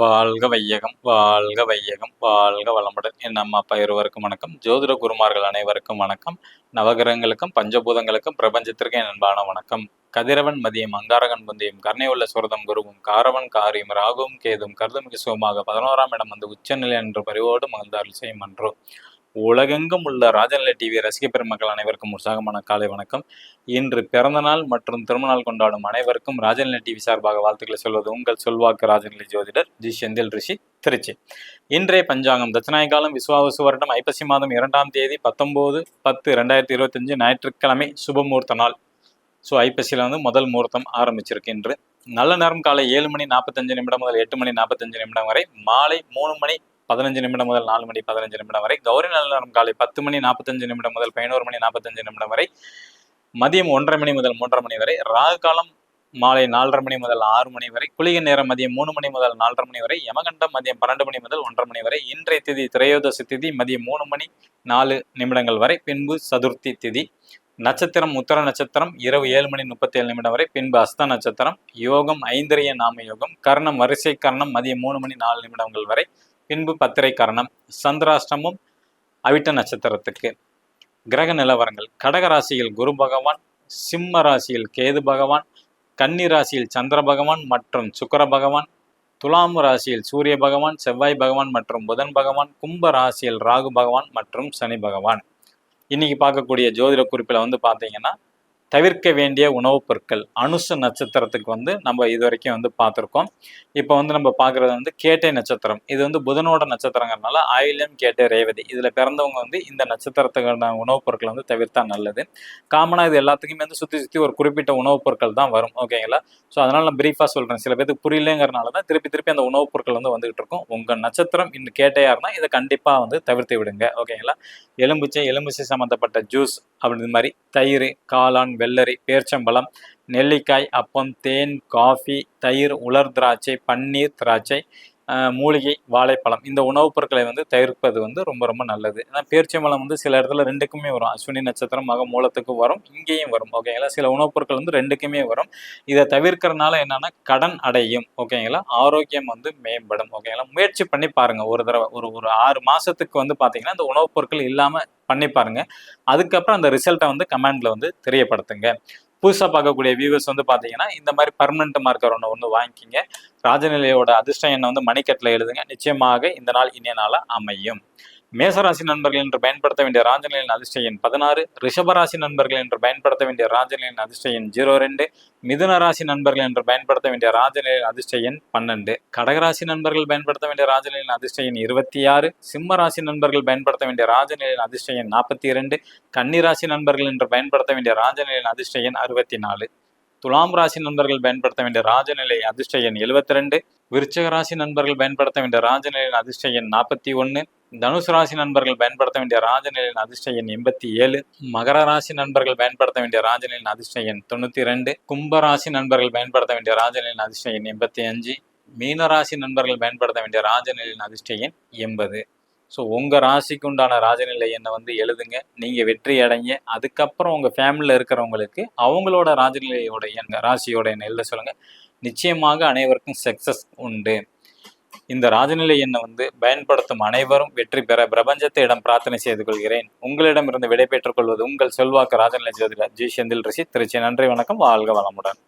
வாழ்க வையகம் வாழ்க வையகம் வாழ்க வளமுடன். என் அம்மா அப்பா இருவருக்கும் வணக்கம். ஜோதிட குருமார்கள் அனைவருக்கும் வணக்கம். நவகிரகங்களுக்கும் பஞ்சபூதங்களுக்கும் பிரபஞ்சத்திற்கும் என் அன்பான வணக்கம். கதிரவன் மதியம் அங்காரகன் புந்தியும் கர்ணையுள்ள சுரதம் குருவும் காரவன் காரியும் ராகுவும் கேதும் கருதுமிகு சுகமாக பதினோராம் இடம் வந்து உச்சநிலை என்று பரிவோடு மகிழ்ந்தார்கள். செய்யும் அன்றோ. உலகெங்கும் உள்ள ராஜநிலை டிவி ரசிக பெருமக்கள் அனைவருக்கும் உற்சாகமான காலை வணக்கம். இன்று பிறந்தநாள் மற்றும் திருமணநாள் கொண்டாடும் அனைவருக்கும் ராஜநிலை டிவி சார்பாக வாழ்த்துக்களை சொல்வது உங்கள் சொல்வாக்கு ராஜநிலை ஜோதிடர் ஜி. செந்தில் ரிஷி திருச்சி. இன்றைய பஞ்சாங்கம் தட்சிணாய காலம் விஸ்வாவசு வருடம் ஐப்பசி மாதம் இரண்டாம் தேதி பத்தொம்போது பத்து ரெண்டாயிரத்தி இருபத்தஞ்சு ஞாயிற்றுக்கிழமை சுபமூர்த்த நாள். ஸோ ஐப்பசியில் வந்து முதல் முகூர்த்தம் ஆரம்பிச்சிருக்கு இன்று. நல்ல நேரம் காலை ஏழு மணி நாற்பத்தஞ்சு நிமிடம் முதல் எட்டு மணி நாற்பத்தஞ்சு நிமிடம் வரை மாலை மூணு மணி பதினஞ்சு நிமிடம் முதல் நாலு மணி பதினஞ்சு நிமிடம் வரை. கௌரி நல்ல நேரம் காலை பத்து மணி நாற்பத்தஞ்சு நிமிடம் முதல் பதினோரு மணி நாற்பத்தஞ்சு நிமிடம் வரை. மதியம் ஒன்றரை மணி முதல் மூன்றரை மணி வரை. ராகு காலம் மாலை நாலரை மணி முதல் ஆறு மணி வரை. குளிகை நேரம் மதியம் மூணு மணி முதல் நாலரை மணி வரை. யமகண்டம் மதியம் பன்னெண்டு மணி முதல் ஒன்றரை மணி வரை. இன்றைய திதி திரையோதசி திதி மதியம் மூணு மணி நாலு நிமிடங்கள் வரை. பின்பு சதுர்த்தி திதி. நட்சத்திரம் உத்தர நட்சத்திரம் இரவு ஏழு மணி முப்பத்தி ஏழு நிமிடம் வரை. பின்பு அஸ்த நட்சத்திரம் யோகம் ஐந்திரிய நாம யோகம் கர்ணம் வரிசை கர்ணம் மதியம் மூணு மணி நாலு நிமிடங்கள் வரை. பின்பு பத்திரை கரணம் சந்திராஷ்டமும் அவிட்ட நட்சத்திரத்துக்கு. கிரக நிலவரங்கள் கடக ராசியில் குரு பகவான் சிம்ம ராசியில் கேது பகவான் கன்னி ராசியில் சந்திர பகவான் மற்றும் சுக்கர பகவான் துலாம் ராசியில் சூரிய பகவான் செவ்வாய் பகவான் மற்றும் புதன் பகவான் கும்ப ராசியில் ராகு பகவான் மற்றும் சனி பகவான். இன்னைக்கு பார்க்கக்கூடிய ஜோதிட குறிப்பில் வந்து பார்த்தீங்கன்னா தவிர்க்க வேண்டிய உணவுப் பொருட்கள். அனுச நட்சத்திரத்துக்கு வந்து நம்ம இது வரைக்கும் வந்து பார்த்துருக்கோம். இப்போ வந்து நம்ம பார்க்குறது வந்து கேட்டை நட்சத்திரம். இது வந்து புதனோட நட்சத்திரங்கிறதுனால ஆயிலம் கேட்டை ரேவதி. இதில் பிறந்தவங்க வந்து இந்த நட்சத்திரத்துக்கான உணவுப் பொருட்களை வந்து தவிர்த்தா நல்லது. காமனாக இது எல்லாத்துக்குமே வந்து சுற்றி சுற்றி ஒரு குறிப்பிட்ட உணவுப் பொருட்கள் தான் வரும். ஓகேங்களா ஸோ அதனால் நான் ப்ரீஃபாக சொல்கிறேன் சில பேருக்கு புரியலங்கிறனால தான் திருப்பி திருப்பி அந்த உணவுப் பொருட்கள் வந்து வந்துகிட்டு இருக்கும். உங்கள் நட்சத்திரம் இந்த கேட்டையாக இருந்தால் இதை கண்டிப்பாக வந்து தவிர்த்து விடுங்க. ஓகேங்களா எலும்புச்சை எலும்புச்சை சம்மந்தப்பட்ட ஜூஸ் அப்படி மாதிரி தயிர் காளான் வெள்ளரி பேர்ச்சம்பழம் நெல்லிக்காய் அப்பம் தேன் காஃபி தயிர் உலர் திராட்சை பன்னீர் திராட்சை மூலிகை வாழைப்பழம். இந்த உணவுப் பொருட்களை வந்து தவிர்ப்பது வந்து ரொம்ப ரொம்ப நல்லது. ஏன்னா பேர்ச்சம்பழம் வந்து சில இடத்துல ரெண்டுக்குமே வரும். அஸ்வினி நட்சத்திரம் மக மூலத்துக்கும் வரும் இங்கேயும் வரும். ஓகேங்களா சில உணவுப் பொருட்கள் வந்து ரெண்டுக்குமே வரும். இதை தவிர்க்கிறதுனால என்னன்னா கடன் அடையும். ஓகேங்களா ஆரோக்கியம் வந்து மேம்படும். ஓகேங்களா முயற்சி பண்ணி பாருங்க. ஒரு தடவை ஒரு ஒரு ஆறு மாசத்துக்கு வந்து பாத்தீங்கன்னா இந்த உணவுப் பொருட்கள் இல்லாம பண்ணி பாருங்க. அதுக்கப்புறம் அந்த ரிசல்ட்டை வந்து கமெண்ட்ல வந்து தெரியப்படுத்துங்க. புதுசாக பார்க்கக்கூடிய வியூவர்ஸ் வந்து பார்த்தீங்கன்னா இந்த மாதிரி பர்மனெண்ட் மார்க்கர் ஒன்று ஒன்று வாங்கிக்கிங்க. ராஜநிலையோட அதிர்ஷ்டம் எண்ணை வந்து மணிக்கட்டில் எழுதுங்க. நிச்சயமாக இந்த நாள் இனிய நாளாக அமையும். மேசராசி நண்பர்கள் என்று பயன்படுத்த வேண்டிய ராஜநிலையின் அதிர்ஷ்ட எண் பதினாறு ரிஷபராசி நண்பர்கள் என்று பயன்படுத்த வேண்டிய ராஜநிலையின் அதிர்ஷ்ட எண் ஜீரோ ரெண்டு மிதுன ராசி நண்பர்கள் என்று பயன்படுத்த வேண்டிய ராஜநிலையின் அதிர்ஷ்ட எண் பன்னெண்டு. கடகராசி நண்பர்கள் பயன்படுத்த வேண்டிய ராஜநிலையின் அதிர்ஷ்ட எண் இருபத்தி ஆறு சிம்ம ராசி நண்பர்கள் பயன்படுத்த வேண்டிய ராஜநிலையின் அதிர்ஷ்ட எண் நாற்பத்தி இரண்டு கன்னிராசி நண்பர்கள் என்று பயன்படுத்த வேண்டிய ராஜநிலையின் அதிர்ஷ்ட எண் அறுபத்தி நாலு துலாம் ராசி நண்பர்கள் பயன்படுத்த வேண்டிய ராஜநிலை அதிர்ஷ்ட எண் எழுபத்தி ரெண்டு விருச்சக ராசி நண்பர்கள் பயன்படுத்த வேண்டிய ராஜநிலையின் அதிர்ஷ்ட எண் நாற்பத்தி ஒன்று தனுசு ராசி நண்பர்கள் பயன்படுத்த வேண்டிய ராஜநிலையின் அதிர்ஷ்ட எண் எண்பத்தி ஏழு. மகர ராசி நண்பர்கள் பயன்படுத்த வேண்டிய ராஜநிலையின் அதிர்ஷ்ட எண் தொண்ணூற்றி ரெண்டு. கும்ப ராசி நண்பர்கள் பயன்படுத்த வேண்டிய ராஜநிலையின் அதிர்ஷ்ட எண் எண்பத்தி அஞ்சு. மீன ராசி நண்பர்கள் பயன்படுத்த வேண்டிய ராஜநிலையின் அதிர்ஷ்ட எண் எண்பது. ஸோ உங்கள் ராசிக்கு உண்டான ராஜநிலை எண்ணை வந்து எழுதுங்க. நீங்கள் வெற்றி அடைங்க. அதுக்கப்புறம் உங்கள் ஃபேமிலியில் இருக்கிறவங்களுக்கு அவங்களோட ராஜநிலையோட எண் ராசியோட எண்ணை எழுத சொல்லுங்கள் நிச்சயமாக அனைவருக்கும் சக்ஸஸ் உண்டு. இந்த ராஜநிலை எண்ணை வந்து பயன்படுத்தும் அனைவரும் வெற்றி பெற பிரபஞ்சத்தை இடம் பிரார்த்தனை செய்து கொள்கிறேன். உங்களிடமிருந்து விடைபெற்றுக் கொள்வது உங்கள் செல்வாக்கு ராஜநிலை ஜோதிடர் ஜி செந்தில் ரிஷி. திருச்சி. நன்றி வணக்கம். வாழ்க வளமுடன்.